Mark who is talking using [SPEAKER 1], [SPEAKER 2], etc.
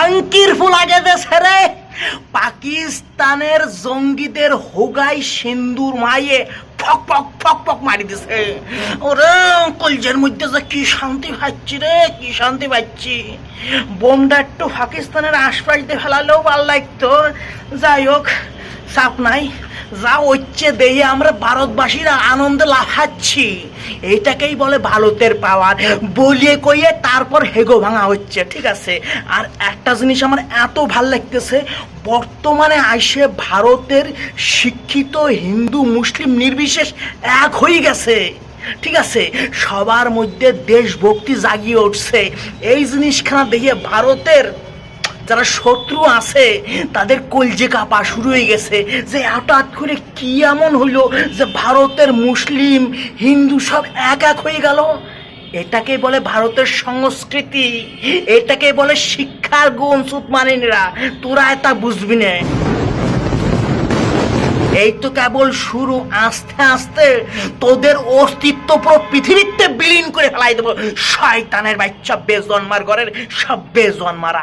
[SPEAKER 1] হাঙ্কির ফুলাগে দেশে রে পাকিস্তানের জঙ্গিদের হোগাই সিন্দুর মায়ে ফক ফক ফক ফক মারি দিছে। ওরে, কলজের মধ্যে যে কি শান্তি পাচ্ছি রে, কি শান্তি পাচ্ছি। বোমটা একটু পাকিস্তানের আশপাশ দিয়ে ফেলালেও ভালো লাগতো। যাই হোক, চাপ নাই। যা হচ্ছে দেখে আমরা ভারতবাসীরা আনন্দে লাফাচ্ছি। এটাকেই বলে ভারতের পাওয়ার। বলিয়ে কইয়ে তারপর হেগো ভাঙা হচ্ছে, ঠিক আছে? আর একটা জিনিস আমার এত ভালো লাগতেছে, বর্তমানে আইসে ভারতের শিক্ষিত হিন্দু মুসলিম নির্বিশেষ এক হয়ে গেছে, ঠিক আছে? সবার মধ্যে দেশভক্তি জাগিয়ে উঠছে। এই জিনিসখানা দেখিয়ে ভারতের যারা শত্রু আছে, তাদের কলজে কাপা শুরু হয়ে গেছে যে হঠাৎ করে কি এমন হইল যে ভারতের মুসলিম, হিন্দু সব এক এক হয়ে গেল? এটাকে বলে ভারতের সংস্কৃতি, এটাকে বলে শিক্ষার গুণ সুত মানিনরা তোরা এটা বুঝবি না। এই তো কেবল শুরু, আস্তে আস্তে তোদের অস্তিত্ব পুরো পৃথিবীতে বিলীন করে ফেলাই দেবো। শয়তানের বাচ্চা বেজন্মার ঘরের সব বেজন্মারা।